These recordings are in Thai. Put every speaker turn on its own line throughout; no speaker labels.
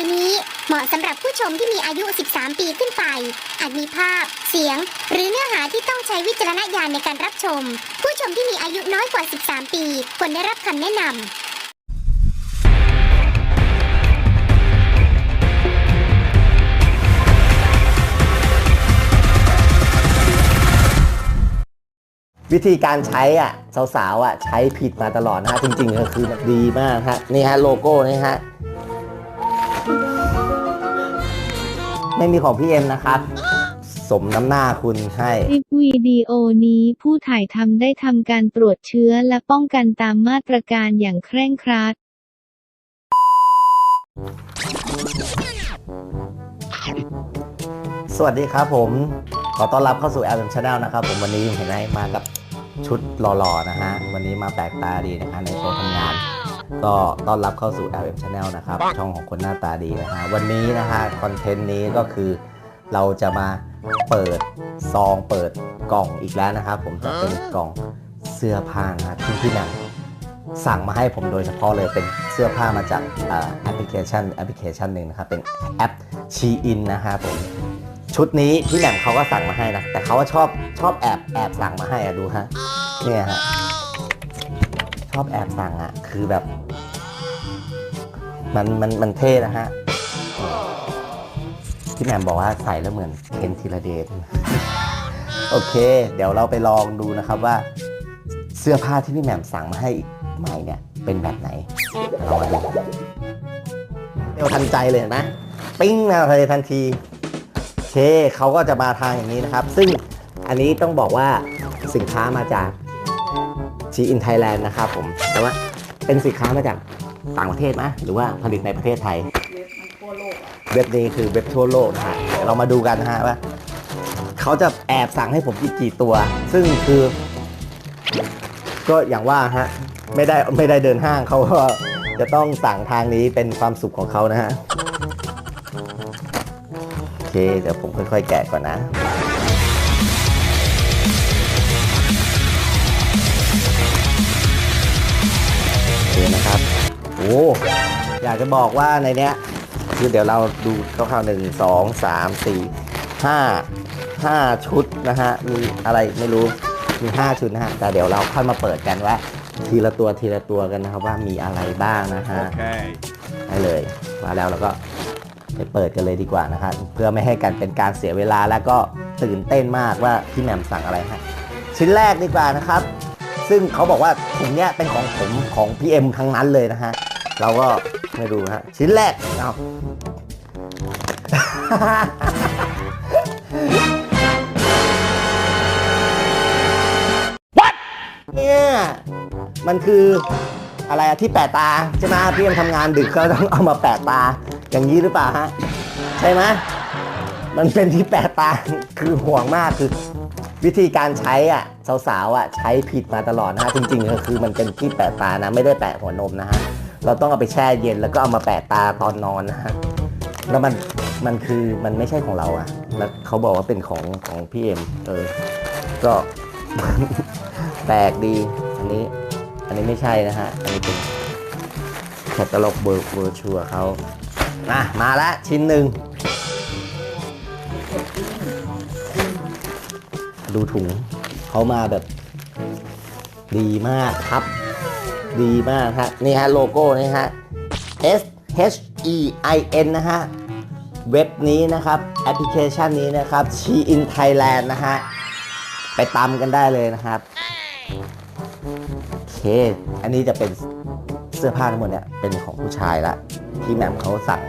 ไปนี้ เหมาะสำหรับผู้ชมที่มีอายุ 13 ปีขึ้นไป อาจมีภาพ เสียง หรือเนื้อหาที่ต้องใช้วิจารณญาณในการรับชม ผู้ชมที่มีอายุน้อยกว่า 13 ปีควรได้รับคำแนะนำ
วิธีการใช้อะสาวๆอะใช้ผิดมาตลอดนะฮะจริงๆก็คือมันดีมากฮะนี่ฮะโลโก้นี่ฮะ ไม่มีของพี่เอ็มนะครับ สมน้ำหน้าคุณให้
คลิปวิดีโอนี้ผู้ถ่ายทำได้ทำการตรวจเชื้อและป้องกันตามมาตรการอย่างเคร่งครัด
สวัสดีครับผม ขอต้อนรับเข้าสู่ LM Channel นะครับผมวันนี้เห็นไหมมากับชุดหล่อๆนะฮะ วันนี้มาแปลกตาดีนะฮะในโชว์ทำงาน ก็ต้อนรับเข้าสู่ LM Channel นะครับ ช่องของคนหน้าตาดีนะฮะ วันนี้นะฮะคอนเทนต์นี้ก็คือเราจะมาเปิดซองเปิดกล่องอีกแล้วนะครับ ผมจะเป็นกล่องเสื้อผ้านะฮะที่พี่หนังสั่งมาให้ผมโดยเฉพาะเลยเป็นเสื้อผ้ามาจากเอ่อแอปพลิเคชันแอปพลิเคชันหนึ่งนะครับ เป็นแอปชีอินนะฮะผมชุดนี้พี่แหม่มเขาก็สั่งมาให้นะ แต่เขาก็ชอบชอบแอบแอบสั่งมาให้อะดูฮะเนี่ยฮะชอบแอบสั่งอะคือแบบ มันมันมันเท่นะฮะพี่แหม่มบอกว่าใส่แล้วเหมือนเคนธีรเดชโอเค เดี๋ยวเราไปลองดูนะครับว่า เสื้อผ้าที่พี่แหม่มสั่งมาให้ใหม่เนี่ย เป็นแบบไหนเรามาดูเร็วทันใจเลยนไหมปิ้งมาเลยทันทีโอเคเขาก็จะมาทางอย่างนี้นะครับ ซึ่งอันนี้ต้องบอกว่าสินค้ามาจากชีอินไทยแลนด์นะครับผมแต่ว่าเป็นสินค้ามาจาก ต่างประเทศไหมหรือว่าผลิตในประเทศไทย เว็บนี้คือเว็บทั่วโลกนะฮะเดี๋ยวเรามาดูกันนะฮะว่าเขาจะแอบสั่งให้ผมกี่กี่ตัว ซึ่งคือ ก็อย่างว่าฮะไม่ได้ไม่ได้เดินห้างเขาก็จะต้องสั่งทางนี้เป็นความสุขของเขานะฮะโอเคเดี๋ยวผมค่อยๆ แกะก่อนนะ อ้อยากจะบอกว่าในเนี้ย คือเดี๋ยวเราดูคร่าวๆหนึ่งสองสามสี่ห้าห้าชุดนะฮะ มีอะไรไม่รู้มีห้าชุดนะฮะ แต่เดี๋ยวเราค่อยมาเปิดกันว่า ทีละตัวทีละตัวกันนะครับว่ามีอะไรบ้างนะฮะ
Okay.
ได้เลยมาแล้วเราก็ไปเปิดกันเลยดีกว่านะครับเพื่อไม่ให้กันเป็นการเสียเวลาแล้วก็ตื่นเต้นมากว่าพี่แหม่มสั่งอะไรให้ชิ้นแรกดีกว่านะครับ ซึ่งเขาบอกว่าถุงเนี้ยเป็นของผมของพี่เอ็มทั้งนั้นเลยนะฮะ เราก็ไม่ดูนะฮะชิ้นแรกเอาเนี่ยมันคืออะไรอะที่แปะตาใช่ไหมพี่ยังทำงานดึกก็ต้องเอามาแปะตาอย่างนี้หรือเปล่าฮะใช่ไหมมันเป็นที่แปะตาคือห่วงมากคือ วิธีการใช้อะสาวๆอะใช้ผิดมาตลอดนะฮะจริงๆก็คือมันเป็นที่แปะตานะ ไม่ได้แปะหัวนมนะฮะ เราต้องเอาไปแช่เย็นแล้วก็เอามาแปะตาตอนนอนนะฮะแล้วมันมันคือมันไม่ใช่ของเราอะแล้วเขาบอกว่าเป็นของของพี่เอ็มเออก็แปลกดีอันนี้ อันนี้ไม่ใช่นะฮะอันนี้เป็นแคตตาล็อกเบอร์เวอร์ชัวเขามามาละชิ้นหนึ่งดูถุงเขามาแบบดีมากครับ ดีมากฮะนี่ฮะโลโก้นี่ฮะ S H E I N นะฮะ เว็บนี้นะครับ แอปพลิเคชันนี้นะครับชีอินไทยแลนด์นะฮะ ไปตามกันได้เลยนะครับ โอเค อันนี้จะเป็นเสื้อผ้าทั้งหมดเนี่ย เป็นของผู้ชายละ ที่แหม่มเขาสั่ง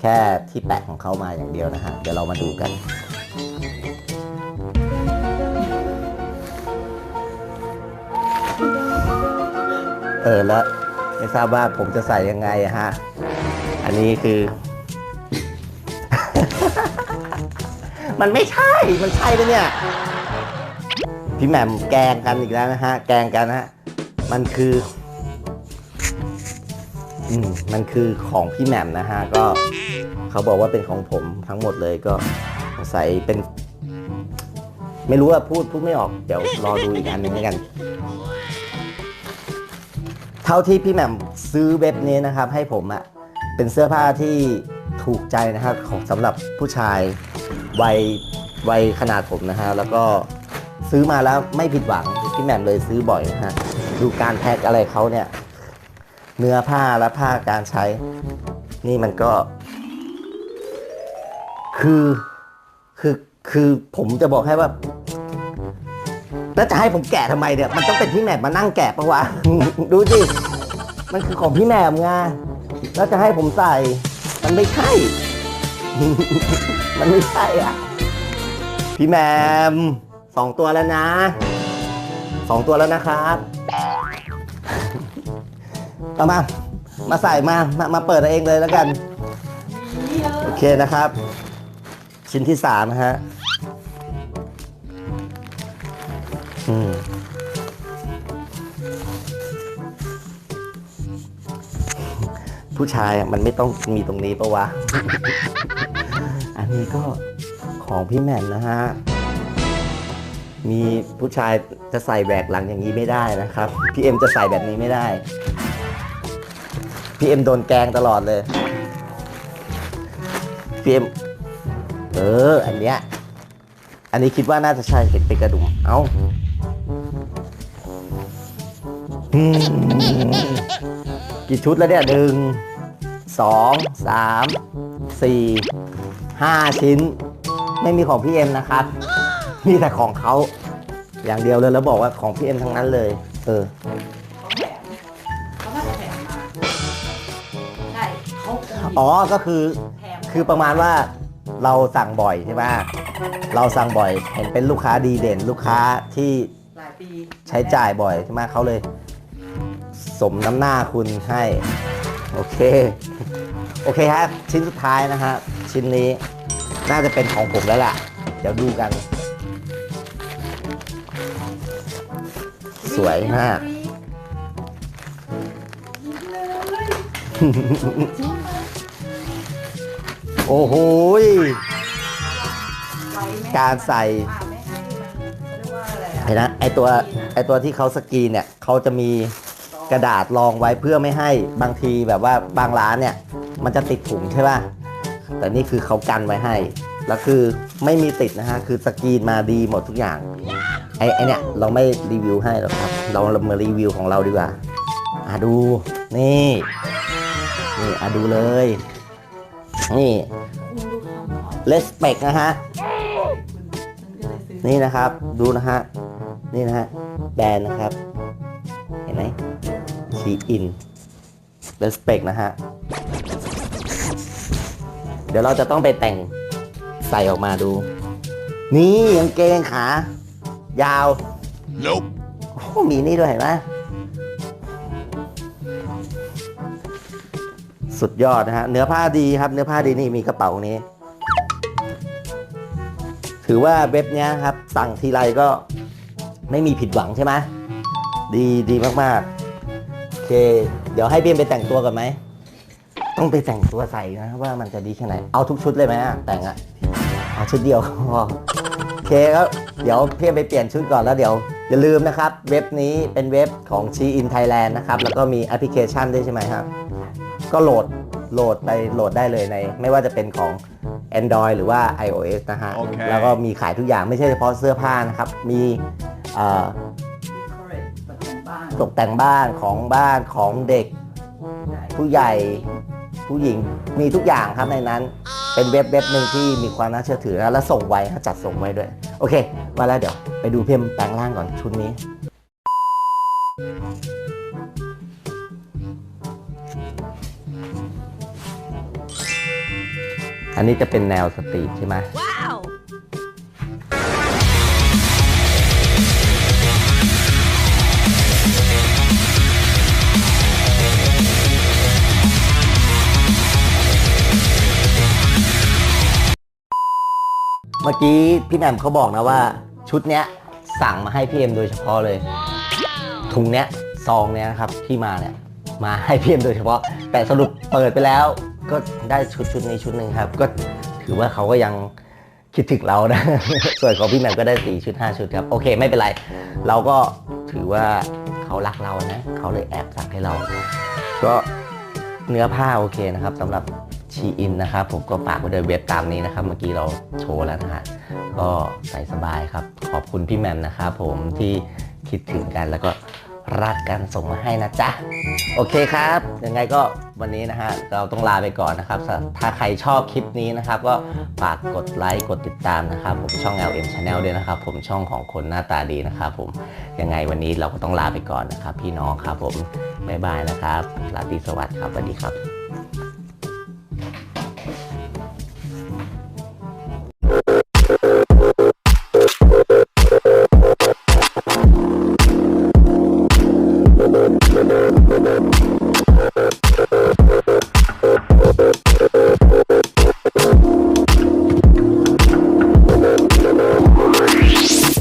แค่ที่แปะของเขามาอย่างเดียวนะฮะ เดี๋ยวเรามาดูกัน ออแล้วไม่ทราบว่าผมจะใส่ยังไงฮะ อันนี้คือ มันไม่ใช่ มันใช่ปะเนี่ย พี่แหม่มแกงกันอีกแล้วนะฮะ แกงกันฮะ มันคือ อืม มันคือของพี่แหม่มนะฮะ ก็เขาบอกว่าเป็นของผมทั้งหมดเลยก็สงสัยเป็น ไม่รู้ว่าพูดพูดไม่ออก เดี๋ยวรอดูอีกอันหนึ่งแล้วกัน เท่าที่พี่แหม่มซื้อเว็บนี้นะครับ ให้ผมอะเป็นเสื้อผ้าที่ถูกใจนะครับของสำหรับผู้ชายวัยวัยขนาดผมนะฮะแล้วก็ซื้อมาแล้วไม่ผิดหวังพี่แหม่มเลยซื้อบ่อยนะฮะดูการแพ็คอะไรเขาเนี่ย เนื้อผ้าและผ้าการใช้ นี่มันก็ คือคือคือผมจะบอกให้ว่า แล้วจะให้ผมแกะทำไมเนี่ยมันต้องเป็นพี่แหม่มมานั่งแกะปะวะ ดูสิมันคือของพี่แหม่มไงแล้วจะให้ผมใส่ มันไม่ใช่ มันไม่ใช่อะ พี่แหม่มสองตัวแล้วนะสองตัวแล้วนะครับเอามา มาใส่มา มามาเปิดเอาเองเลยแล้วกัน โอเคนะครับ ชิ้นที่สามนะฮะ อืมผู้ชายมันไม่ต้องมีตรงนี้ปะวะ อันนี้ก็ของพี่แหม่มนะฮะ มีผู้ชายจะใส่แหวกหลังอย่างนี้ไม่ได้นะครับ พี่เอ็มจะใส่แบบนี้ไม่ได้ พี่เอ็มโดนแกงตลอดเลย พี่เอ็มเออ อันเนี้ย อันนี้คิดว่าน่าจะใช่เห็นเป็นกระดุม เอ้า กี่ชุดแล้วเนี่ยหนึ่งสองสามสี่ห้าชิ้น ไม่มีของพี่เอ็มนะครับ มีแต่ของเขาอย่างเดียวเลยแล้วบอกว่าของพี่เอ็มทั้งนั้นเลย เออ
เขาแถมเขาน่าจะแถมมาใช่เขาคง
อ๋อก็คือ
แถม
คือประมาณว่าเราสั่งบ่อยใช่ไหมเราสั่งบ่อย เห็นเป็นลูกค้าดีเด่น ลูกค้าที่
หลายปี
ใช้จ่ายบ่อยใช่ไหมเขาเลย สมน้ำหน้าคุณให้ โอเค โอเคฮะชิ้นสุดท้ายนะฮะชิ้นนี้น่าจะเป็นของผมแล้วล่ะ เดี๋ยวดูกัน สวยมาก โอ้โหการใส่
ไม่ให้นะไรอะ
เห็นนะไอตัวไอตัวที่เขาสกีเนี่ยเขาจะมี กระดาษรองไว้เพื่อไม่ให้บางทีแบบว่าบางร้านเนี่ย มันจะติดถุงใช่ป่ะแต่นี่คือเขากันไว้ให้ แล้วคือไม่มีติดนะฮะ คือสกรีนมาดีหมดทุกอย่าง ไอไอเนี่ยเราไม่รีวิวให้หรอกครับ เรามารีวิวของเราดีกว่าอะดู นี่นี่อะดูเลย นี่
คุณดูคำหน่อย
respect นะฮะ นี่นะครับ ดูนะฮะ นี่นะฮะ แบรนด์นะครับ เห็นไหมชีอิน respect นะฮะ เดี๋ยวเราจะต้องไปแต่งใส่ออกมาดู นี่กางเกงขา ยาว
Nope.
โอ้โหมีนี่ด้วยเห็นไหมสุดยอดนะฮะ เนื้อผ้าดีครับ เนื้อผ้าดีนี่มีกระเป๋านี้ ถือว่าเว็บเนี้ยครับ สั่งทีไรก็ไม่มีผิดหวังใช่ไหม ดีดีมากๆ โอเค เดี๋ยวให้เบียนไปแต่งตัวกันไหม ต้องไปแต่งตัวใส่นะว่ามันจะดีแค่ไหน เอาทุกชุดเลยไหมอะแต่งอะเอาชุดเดียวก็พอโอเคแล้วเดี๋ยวเพียนไปเปลี่ยนชุดก่อนแล้วเดี๋ยว อย่าลืมนะครับ เว็บนี้เป็นเว็บของ s h e in Thailand นะครับ แล้วก็มีแอปพลิเคชันด้วยใช่ไหมครับ ก็โหลดโหลดไปโหลดได้เลยใน ไม่ว่าจะเป็นของ Android หรือว่า iOS นะฮะ
โอเค
แล้วก็มีขายทุกอย่างไม่ใช่เฉพาะเสื้อผ้านะครับ มีเอ่อ ตกแต่งบ้านของบ้านของเด็ก ผู้ใหญ่ผู้หญิงมีทุกอย่างครับในนั้น เป็นเว็บเว็บหนึ่งที่มีความน่าเชื่อถือนะและส่งไวจัดส่งไวด้วย โอเค มาแล้วเดี๋ยวไปดูเพิ่มแปลงร่างก่อนชุดนี้อันนี้จะเป็นแนวสตรีทใช่ไหม เมื่อกี้พี่แหม่มเขาบอกนะว่า ชุดเนี้ยสั่งมาให้พี่เอ็มโดยเฉพาะเลย ถุงเนี้ยซองเนี้ยนะครับที่มาเนี่ยมาให้พี่เอ็มโดยเฉพาะ แต่สรุปเปิดไปแล้ว ก็ได้ชุดชุดนี้ชุดหนึ่งครับ ก็ถือว่าเขาก็ยังคิดถึงเรานะ ส่วนของพี่แหม่มก็ได้สี่ชุดห้าชุดครับ โอเคไม่เป็นไร เราก็ถือว่าเขารักเรานะ เขาเลยแอบสั่งให้เรา ก็เนื้อผ้าโอเคนะครับสำหรับ ชีอินนะครับผมก็ฝากไว้ด้วยเว็บตามนี้นะครับ เมื่อกี้เราโชว์แล้วนะฮะก็ใส่สบายครับ ขอบคุณพี่แหมมนะครับผมที่คิดถึงกันแล้วก็รักกันส่งมาให้นะจ๊ะ โอเคครับ ยังไงก็วันนี้นะฮะ เราต้องลาไปก่อนนะครับ ถ้าใครชอบคลิปนี้นะครับ ก็ฝากกดไลค์กดติดตามนะครับ ผมช่อง LM Channel ด้วยนะครับ ผมช่องของคนหน้าตาดีนะครับผมยังไงวันนี้เราก็ต้องลาไปก่อนนะครับ พี่น้องครับผมบ๊ายบายนะครับราตรีสวัสดิ์ครับสวัสดีครับ